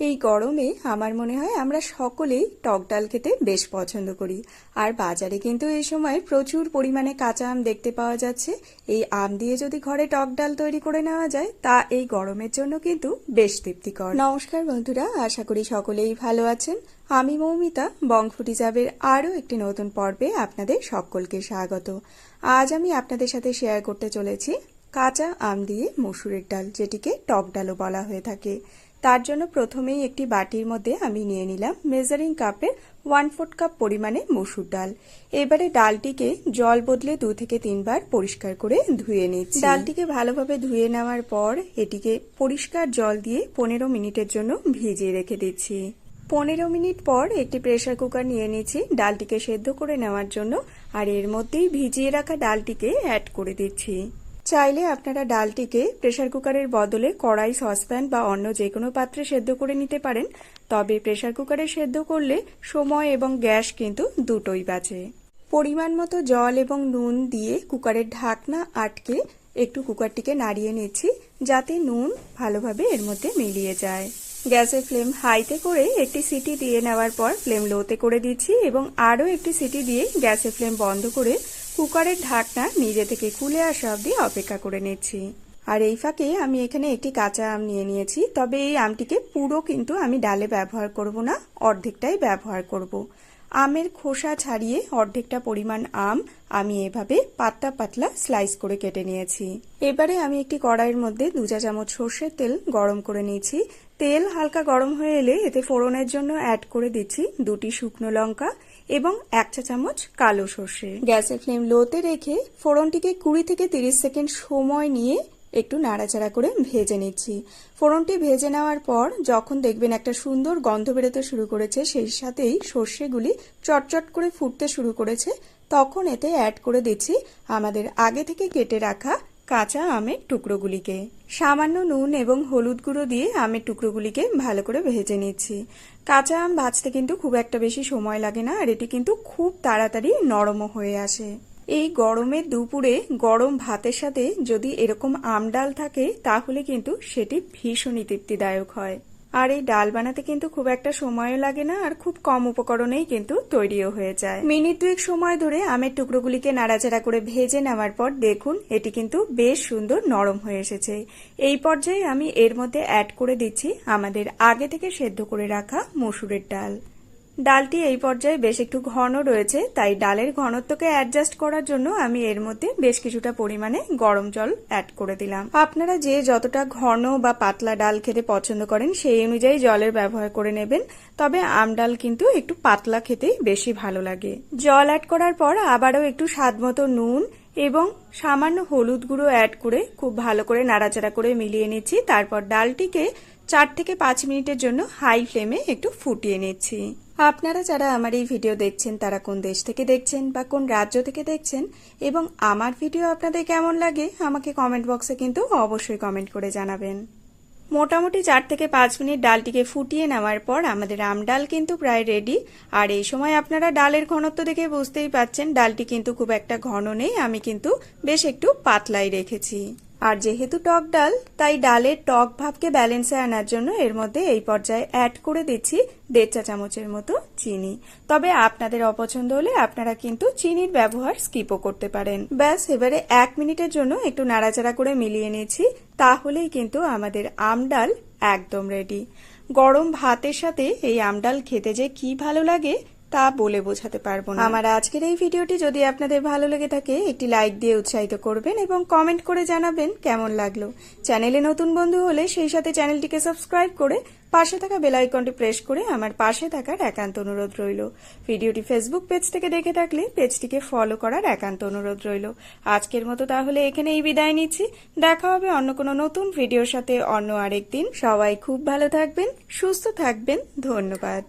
এই গরমে আমার মনে হয় আমরা সকলেই টক ডাল খেতে বেশ পছন্দ করি। আর বাজারে কিন্তু এই সময় প্রচুর পরিমাণে কাঁচা আম দেখতে পাওয়া যাচ্ছে। এই আম দিয়ে যদি ঘরে টক ডাল তৈরি করে নেওয়া যায়, তা এই গরমের জন্য কিন্তু বেশ তৃপ্তিকর। নমস্কার বন্ধুরা, আশা করি সকলেই ভালো আছেন। আমি মৌমিতা, বংফুটি যাবের আরও একটি নতুন পর্বে আপনাদের সকলকে স্বাগত। আজ আমি আপনাদের সাথে শেয়ার করতে চলেছি কাঁচা আম দিয়ে মসুরের ডাল, যেটিকে টক ডালও বলা হয়ে থাকে। তার জন্য প্রথমেই একটি বাটির মধ্যে আমি নিয়ে নিলাম মেজারিং কাপের ওয়ান ফোর্থ কাপ পরিমাণে মসুর ডাল। এবারে ডালটিকে জল বদলে দু থেকে তিনবার পরিষ্কার করে ধুয়ে নিচ্ছি। ডালটিকে ভালোভাবে ধুয়ে নেওয়ার পর এটিকে পরিষ্কার জল দিয়ে পনেরো মিনিটের জন্য ভিজিয়ে রেখে দিচ্ছি। পনেরো মিনিট পর একটি প্রেসার কুকার নিয়ে নিচ্ছি ডালটিকে সেদ্ধ করে নেওয়ার জন্য, আর এর মধ্যেই ভিজিয়ে রাখা ডালটিকে অ্যাড করে দিচ্ছি। চাইলে আপনারা ডালটিকে প্রেসার কুকারের বদলে কড়াই সসপ্যান বা অন্য যে কোনো পাত্রে সেদ্ধ করে নিতে পারেন। তবে প্রেসার কুকারে সেদ্ধ করলে সময় এবং গ্যাস কিন্তু দুটোই বাঁচে। পরিমাণ মতো জল এবং নুন দিয়ে কুকারের ঢাকনা আটকে একটু কুকারটিকে নাড়িয়ে নিচ্ছি যাতে নুন ভালোভাবে এর মধ্যে মিলিয়ে যায়। গ্যাসের ফ্লেম হাইতে করে একটি সিটি দিয়ে নেওয়ার পর ফ্লেম লোতে করে দিচ্ছি এবং আরও একটি সিটি দিয়ে গ্যাসের ফ্লেম বন্ধ করে কুকারের ঢাকনা নিজে থেকে খুলে আসা অবধি অপেক্ষা করে নিচ্ছি। আর এই ফাঁকে আমি এখানে একটি কাঁচা আম নিয়ে নিয়েছি, তবে এই আমটিকে পুরো কিন্তু আমি ডালে ব্যবহার করব না, অর্ধেকটাই ব্যবহার করব। আমের খোসা ছাড়িয়ে অর্ধেকটা পরিমাণ আম আমি এভাবে পাতলা পাতলা স্লাইস করে কেটে নিয়েছি। এবারে আমি একটি কড়াইয়ের মধ্যে দু চা চামচ সর্ষের তেল গরম করে নিয়েছি। তেল হালকা গরম হয়ে এলে এতে ফোড়নের জন্য অ্যাড করে দিচ্ছি দুটি শুকনো লঙ্কা এবং এক চা চামচ কালো সর্ষে। গ্যাসের ফ্লেম লোতে রেখে ফোড়নটিকে কুড়ি থেকে তিরিশ সেকেন্ড সময় নিয়ে একটু নাড়াচাড়া করে ভেজে নিচ্ছি। ফোড়নটি ভেজে নেওয়ার পর যখন দেখবেন একটা সুন্দর গন্ধ বেরোতে শুরু করেছে, সেই সাথেই সর্ষেগুলি চটচট করে ফুটতে শুরু করেছে, তখন এতে অ্যাড করে দিচ্ছি আমাদের আগে থেকে কেটে রাখা কাঁচা আমের টুকরোগুলিকে। সামান্য নুন এবং হলুদ গুঁড়ো দিয়ে আমের টুকরোগুলিকে ভালো করে ভেজে নিচ্ছি। কাঁচা আম ভাজতে কিন্তু খুব একটা বেশি সময় লাগে না, আর এটি কিন্তু খুব তাড়াতাড়ি নরমও হয়ে আসে। এই গরমের দুপুরে গরম ভাতের সাথে যদি এরকম আম ডাল থাকে, তাহলে কিন্তু সেটি ভীষণই তৃপ্তিদায়ক হয়। আর এই ডাল বানাতে কিন্তু খুব একটা সময়ও লাগে না আর খুব কম উপকরণেই কিন্তু তৈরিও হয়ে যায়। মিনিট দুয়েক সময় ধরে আমের টুকরোগুলিকে নাড়াচাড়া করে ভেজে নেওয়ার পর দেখুন, এটি কিন্তু বেশ সুন্দর নরম হয়ে এসেছে। এই পর্যায়ে আমি এর মধ্যে অ্যাড করে দিচ্ছি আমাদের আগে থেকে সেদ্ধ করে রাখা মসুরের ডাল। ডালটি এই পর্যায়ে বেশ একটু ঘন রয়েছে, তাই ডালের ঘনত্বকে অ্যাডজাস্ট করার জন্য আমি এর মধ্যে বেশ কিছুটা পরিমাণে গরম জল অ্যাড করে দিলাম। আপনারা যে যতটা ঘন বা পাতলা ডাল খেতে পছন্দ করেন, সেই অনুযায়ী জলের ব্যবহার করে নেবেন, তবে আম ডাল কিন্তু একটু পাতলা খেতেই বেশি ভালো লাগে। জল অ্যাড করার পর আবারও একটু স্বাদ মতো নুন এবং সামান্য হলুদ গুঁড়ো অ্যাড করে খুব ভালো করে নাড়াচাড়া করে মিলিয়ে নিচ্ছি। তারপর ডালটিকে চার থেকে পাঁচ মিনিটের জন্য হাই ফ্লেমে একটু ফুটিয়ে নিচ্ছি। আপনারা যারা আমার এই ভিডিও দেখছেন, তারা কোন দেশ থেকে দেখছেন বা কোন রাজ্য থেকে দেখছেন এবং আমার ভিডিও আপনাদের কেমন লাগে, আমাকে কমেন্ট বক্সে কিন্তু অবশ্যই কমেন্ট করে জানাবেন। মোটামুটি চার থেকে পাঁচ মিনিট ডালটিকে ফুটিয়ে নেওয়ার পর আমাদের আম ডাল কিন্তু প্রায় রেডি আর এই সময় আপনারা ডালের ঘনত্ব দেখে বুঝতেই পাচ্ছেন, ডালটি কিন্তু খুব একটা ঘন নেই, আমি কিন্তু বেশ একটু পাতলাই রেখেছি। আর যেহেতু টক ডাল, তাই ডালের টক ভাবকে ব্যালেন্সে আনার জন্য এর মধ্যে এই পর্যায়ে অ্যাড করে দিচ্ছি দেড় চা চামচের মতো চিনি। তবে আপনাদের অপছন্দ হলে আপনারা কিন্তু চিনির ব্যবহার স্কিপও করতে পারেন। ব্যাস, এবারে এক মিনিটের জন্য একটু নাড়াচাড়া করে মিলিয়ে নিয়েছি, তাহলেই কিন্তু আমাদের আম ডাল একদম রেডি গরম ভাতের সাথে এই আমডাল খেতে যে কি ভালো লাগে তা বলে বোঝাতে পারব না। আমার আজকের এই ভিডিওটি যদি আপনাদের ভালো লেগে থাকে, একটি লাইক দিয়ে উৎসাহিত করবেন এবং কমেন্ট করে জানাবেন কেমন লাগল। চ্যানেলে নতুন বন্ধু হলে সেই সাথে চ্যানেলটিকে সাবস্ক্রাইব করে পাশে থাকা বেল আইকনটি প্রেস করে আমার পাশে থাকার একান্ত অনুরোধ রইল। ভিডিওটি ফেসবুক পেজ থেকে দেখে থাকলে পেজটিকে ফলো করার একান্ত অনুরোধ রইল। আজকের মতো তাহলে এখানে এই বিদায় নিচ্ছি। দেখা হবে অন্য কোনো নতুন ভিডিওর সাথে অন্য আরেক দিন সবাই খুব ভালো থাকবেন, সুস্থ থাকবেন। ধন্যবাদ।